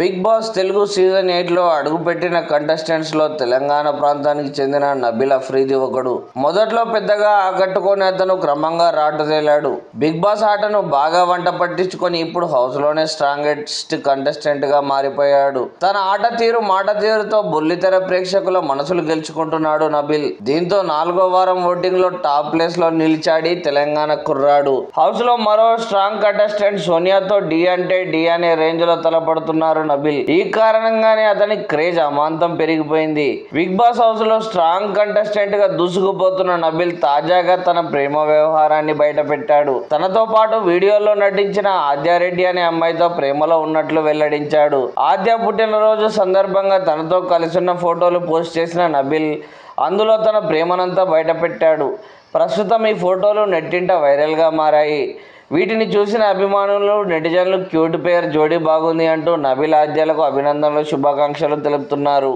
Big boss Telugu season ఎయిట్లో అడుగుపెట్టిన కంటెస్టెంట్స్లో తెలంగాణ ప్రాంతానికి చెందిన నబిల్ అఫ్రీది ఒకడు. మొదట్లో పెద్దగా ఆకట్టుకొని అతను క్రమంగా రాటుదేలాడు బిగ్ బాస్ ఆటను బాగా వంట పట్టించుకొని ఇప్పుడు హౌస్లోనే స్ట్రాంగెస్ట్ కంటెస్టెంట్గా మారిపోయాడు. తన ఆట తీరు మాట తీరుతో బుల్లితెర ప్రేక్షకుల మనసులు గెలుచుకుంటున్నాడు నబిల్. దీంతో నాలుగో వారం ఓటింగ్లో టాప్ ప్లేస్లో నిలిచాడి తెలంగాణ కుర్రాడు. హౌస్లో మరో స్ట్రాంగ్ కంటెస్టెంట్ సోనియాతో డి అంటే డి అనే రేంజ్లో తలపడుతున్నారు నబిల్. ఈ కారణంగానే అతని క్రేజ్ అమాంతం పెరిగిపోయింది. బిగ్ బాస్ హౌస్లో స్ట్రాంగ్ కంటెస్టెంట్గా దూసుకుపోతున్న నబిల్ తాజాగా తన ప్రేమ వ్యవహారాన్ని బయటపెట్టాడు తనతో పాటు వీడియోలో నటించిన ఆద్యారెడ్డి అనే అమ్మాయితో ప్రేమలో ఉన్నట్లు వెల్లడించాడు. ఆద్య పుట్టినరోజు సందర్భంగా తనతో కలిసిన ఫోటోలు పోస్ట్ చేసిన నబిల్ అందులో తన ప్రేమనంతా బయటపెట్టాడు ప్రస్తుతం ఈ ఫోటోలు నెట్టింట వైరల్గా మారాయి. వీటిని చూసిన అభిమానులు నెటిజన్లు క్యూట్ పేర్ జోడీ బాగుంది అంటూ నబిల్ ఆద్యాలకు అభినందనలు శుభాకాంక్షలు తెలుపుతున్నారు.